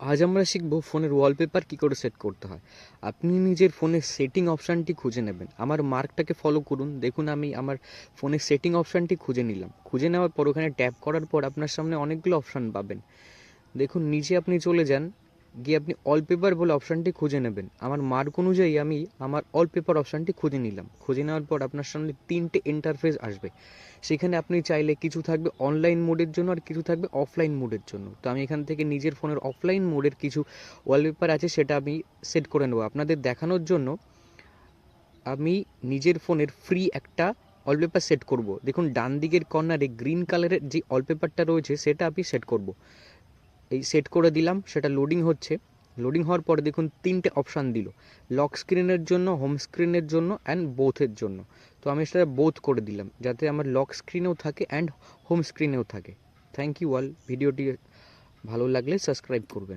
আজ আমরা শিখব ফোনের ওয়ালপেপার কী করে সেট করতে হয়। আপনি নিজের ফোনের সেটিং অপশানটি খুঁজে নেবেন। আমার মার্কটাকে ফলো করুন। দেখুন, আমি আমার ফোনের সেটিং অপশানটি খুঁজে নিলাম। খুঁজে নেওয়ার পর ওখানে ট্যাপ করার পর আপনার সামনে অনেকগুলো অপশান পাবেন। দেখুন, নিচে আপনি চলে যান। গিয়ে আপনি অল পেপার বলে অপশানটি খুঁজে নেবেন। আমার মার্ক অনুযায়ী আমি আমার অল পেপার অপশানটি খুঁজে নিলাম। খুঁজে নেওয়ার পর আপনার সামনে তিনটে ইন্টারফেস আসবে। সেখানে আপনি চাইলে কিছু থাকবে অনলাইন মোডের জন্য আর কিছু থাকবে অফলাইন মোডের জন্য। তো আমি এখান থেকে নিজের ফোনের অফলাইন মোডের কিছু ওয়ালপেপার আছে, সেটা আমি সেট করে নেব। আপনাদের দেখানোর জন্য আমি নিজের ফোনের ফ্রি একটা ওয়ালপেপার সেট করব। দেখুন ডান দিকের কর্নারে গ্রিন কালারের যে ওয়ালপেপারটা রয়েছে, সেটা আমি সেট করব। এই সেট করে দিলাম, সেটা লোডিং হচ্ছে। লোডিং হওয়ার পরে দেখুন তিনটে অপশান দিল। লক স্ক্রিনের জন্য হোম স্ক্রিনের জন্য অ্যান্ড বোথের জন্য। তো আমি সেটা বোথ করে দিলাম, যাতে আমার লক স্ক্রিনেও থাকে অ্যান্ড হোম স্ক্রিনেও থাকে। থ্যাংক ইউ অল ভিডিওটি ভালো লাগলে সাবস্ক্রাইব করবেন।